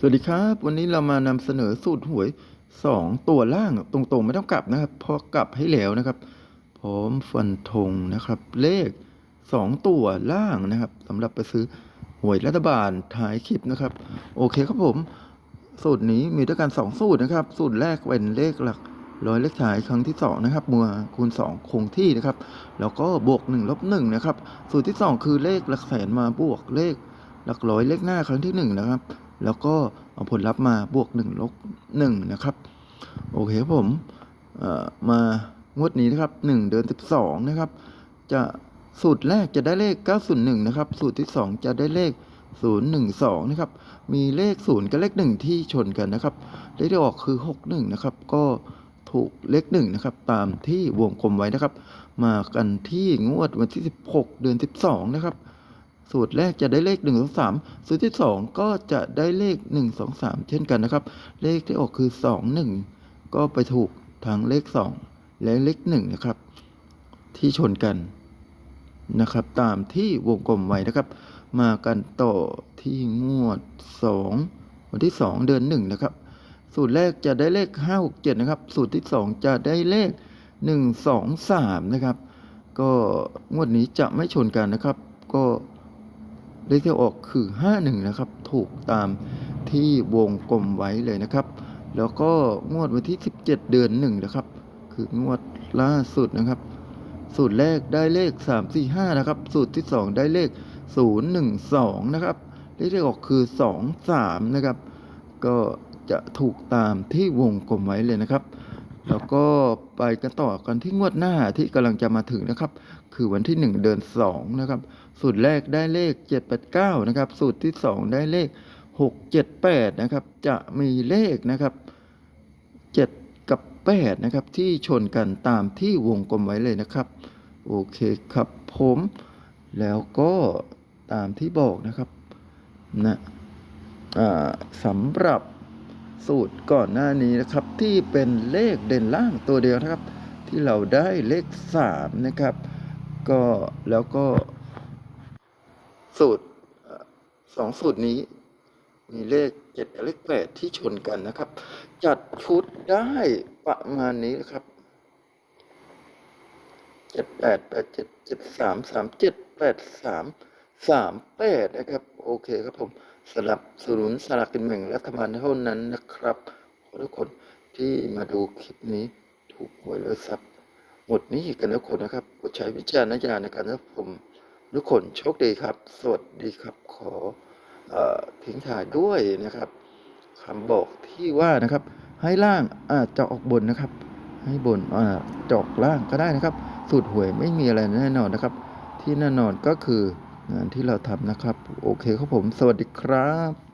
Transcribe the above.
สวัสดีครับ วันนี้เรามานำเสนอสูตรหวย 2 ตัวล่างตรงๆ ไม่ต้องกลับนะครับ พอกลับให้แล้วนะครับ พร้อมฟันธงนะครับ เลข 2 ตัวล่างนะครับสำหรับไปซื้อหวยรัฐบาลท้ายคลิปนะครับ โอเคครับผม สูตรนี้มีด้วยกัน 2 สูตรนะครับ สูตรแรกเป็นเลขหลักร้อยเลขท้ายครั้งที่2นะครับมัวคูณ 2 คงที่นะครับ แล้วก็บวก1ลบ1นะครับ สูตรที่ 2 คือเลขหลักแสนมาบวกเลขหลักร้อยเลขหน้าครั้งที่ 1 นะครับ แล้วก็เอาผลลัพธ์มาบวก1ลบ1นะครับ โอเคครับผมมางวดนี้นะครับ 1 เดือน 12 นะครับ จะสูตรแรกจะได้เลข 901 นะครับ สูตรที่ 2 จะได้เลข 012 นะครับ มีเลข 0 กับเลข 1 ที่ชนกันนะครับเลขที่ออกคือ 61 นะครับ ก็ถูกเลข 1 นะครับ ตามที่วงกลมไว้นะครับ มากันที่งวดวันที่ 16 เดือน 12 นะครับ สูตรแรกจะได้เลข 1 2 3 สูตรที่ 2 ก็จะได้เลข 1 2 3 เช่นกันนะครับ เลขที่ออกคือ 2 1 ก็ไปถูกทั้งเลข 2 และเลข1นะครับ ที่ชนกันนะครับ ตามที่วงกลมไว้นะครับ มากันต่อที่งวด 2 วันที่ 2 เดือน 1 นะครับ สูตรแรกจะได้เลข 5 6 7 นะครับ สูตรที่ 2 จะได้เลข 1 2 3 นะครับ ก็งวดนี้จะไม่ชนกันนะครับ ก็ เลขที่ออกคือ 51 นะครับ ถูกตามที่วงกลมไว้เลยนะครับ แล้วก็งวดวันที่ 17 เดือน1นะครับ คืองวดล่าสุดนะครับ สูตรแรกได้เลข 3 4 5 นะครับ สูตรที่ 2 ได้เลข 0 1 2 นะครับ เลขที่ออกคือ 2 3 นะครับ ก็จะถูกตามที่วงกลมไว้เลยนะครับ แล้วก็ไปกันต่อกันที่งวดหน้าที่กำลังจะมาถึงนะครับ คือวันที่ 1 เดือน2นะครับ สูตรแรกได้เลข 789 นะครับ สูตรที่ 2 ได้เลข 678 นะครับ จะมีเลขนะครับ 7 กับ 8 นะครับ ที่ชนกันตามที่วงกลมไว้เลยนะครับ โอเคครับผม แล้วก็ตามที่บอกนะครับนะอ่าสำหรับ สูตรก่อนหน้านี้นะครับ ที่เป็นเลขเด่นล่างตัวเดียวนะครับ ที่เราได้เลข 3 นะครับ ก็แล้วก็สูตรสองสูตรนี้ มีเลขเจ็ดเลขแปดที่ชนกันนะครับ จัดชุดได้ประมาณนี้นะครับเจ็ดแปดแปดเจ็ดเจ็ดสามสามเจ็ดแปดสามสามแปดนะครับ โอเคครับผม สลับสนุนสลากกินแบ่งรัฐบาลเท่านั้นนะครับขอทุกคนที่มาดูคลิปนี้ถูกหวยเลยทรัพย์หมดนี้กันทุกคนนะครับโปรดใช้วิจารณญาณในการรับชมทุกคนโชคดีครับ สวัสดีครับขอออทิ้งท้ายด้วยนะครับคำบอกที่ว่านะครับ ให้ล่างอาจจะออกบนนะครับ ให้บนอาจออกล่างก็ได้นะครับ สูตรหวยไม่มีอะไรแน่นอนนะครับ ที่แน่นอนก็คือ งานที่เราทำนะครับ โอเคครับผม สวัสดีครับ